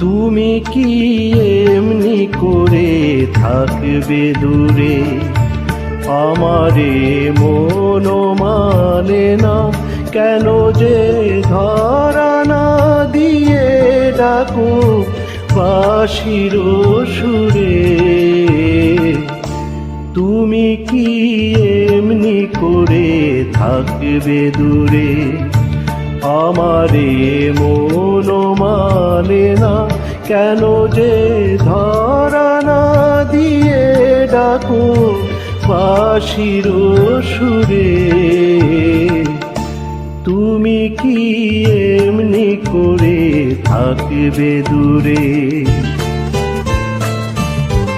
তুমি কি এমনি করে থাকবে দূরে? আমারে মন মানে না, কেন যে ধরা না দিয়ে ডাকো বাসির সুরে? তুমি কি এমনি করে থাকবে দূরে? আমারে মন মানে না, কেন যে ধরা না দিয়ে ডাকো বাসির সুরে। তুমি কি এমনি করে থাকবে দূরে?